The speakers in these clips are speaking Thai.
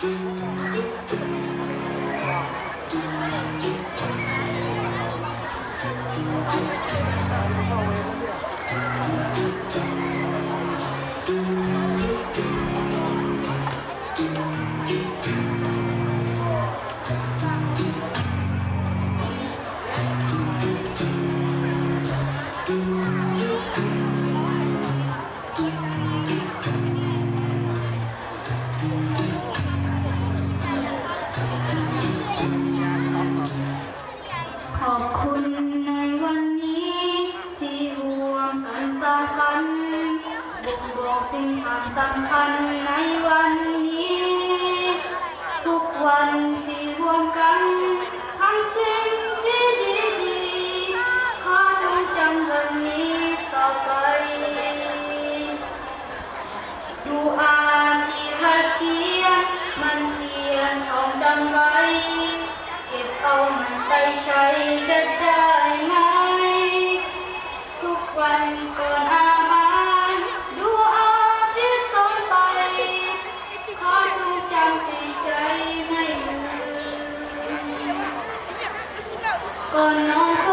Thank you. งบอกถึงสำคัญในวันนี้ ทุกวันที่รวมกันทำสิ่งที่ดีๆขอจงจำวันนี้ต่อไปดูอาที่ให้เขียนมันเขียนท่องจำไว้ เก็บเอามันไปใช้ ก่อ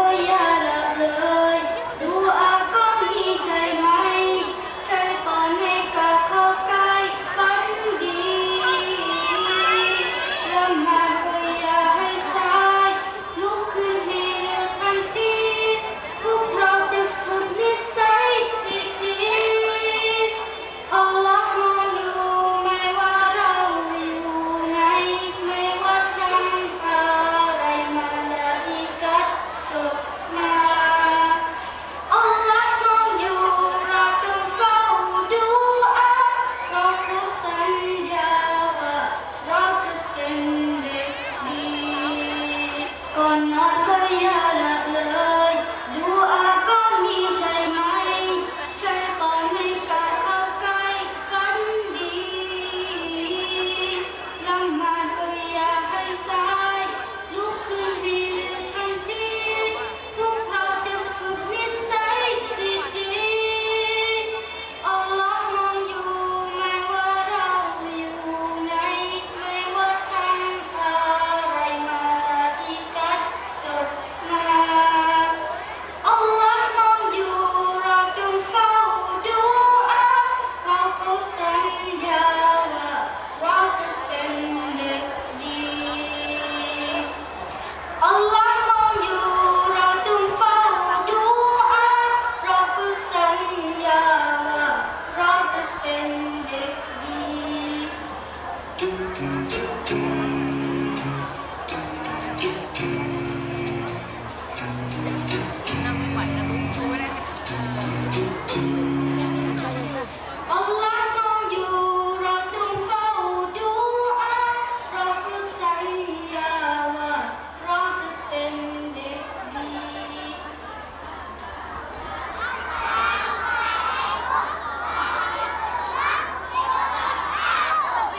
Do, do, do, do.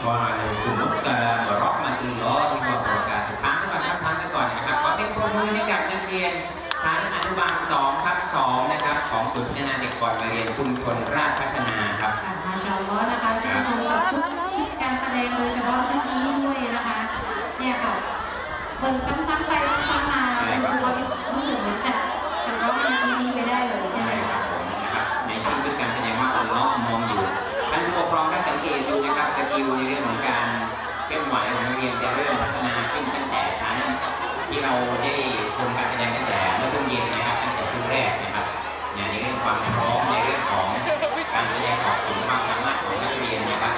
วะอะลัยกุมุสสามวะเราะห์มาตุลลอฮิวะบะเราะกาตุฮ์ถามไปก่อนครับถามไปก่อนนะครับขอเสียงปรบมือให้กับนักเรียนชั้นอนุบาล2ทับ2นะครับ ของศูนย์พัฒนาเด็กก่อนวัยเรียนชุมชนราชพัฒนาครับ ค่ะมาชาอัลลอฮ์นะคะชื่นชมกับทุกการแสดงโดยเฉพาะชุดนี้ด้วยนะคะ เนี่ยค่ะเบิ่งซ้ง เรียนจะเริ่มพัฒนาขึ้นตั้งแต่ชั้นที่เราได้ชมการแสดงตั้งแต่เมื่อช่วงเย็นนะครับตั้งแต่ช่วงแรกนะครับเนี่ยในเรื่องความพร้อมในเรื่องของการแสดงออกถึงความสามารถของนักเรียนนะครับ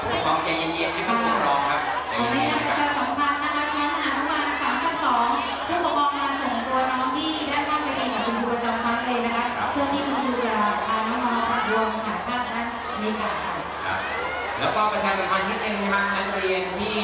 ผู้ปกครองใจเย็นๆนะครับผู้ปกครองครับใจขออนุเย็ญานตๆประนะครับชาสัมพันธ์นะคะชั้นอนุบาลสามกับสองผู้ปกครองมาส่งตัวน้องที่ด้านข้างเวทีกับคุณครูประจำชั้นเลยนะคะ เพื่อที่คุณครูจะพาน้องๆมารวมถ่ายภาพด้านในฉากค่ะครับแล้วก็ประชาสัมพันธ์นิดนึงทางนักเรียนที่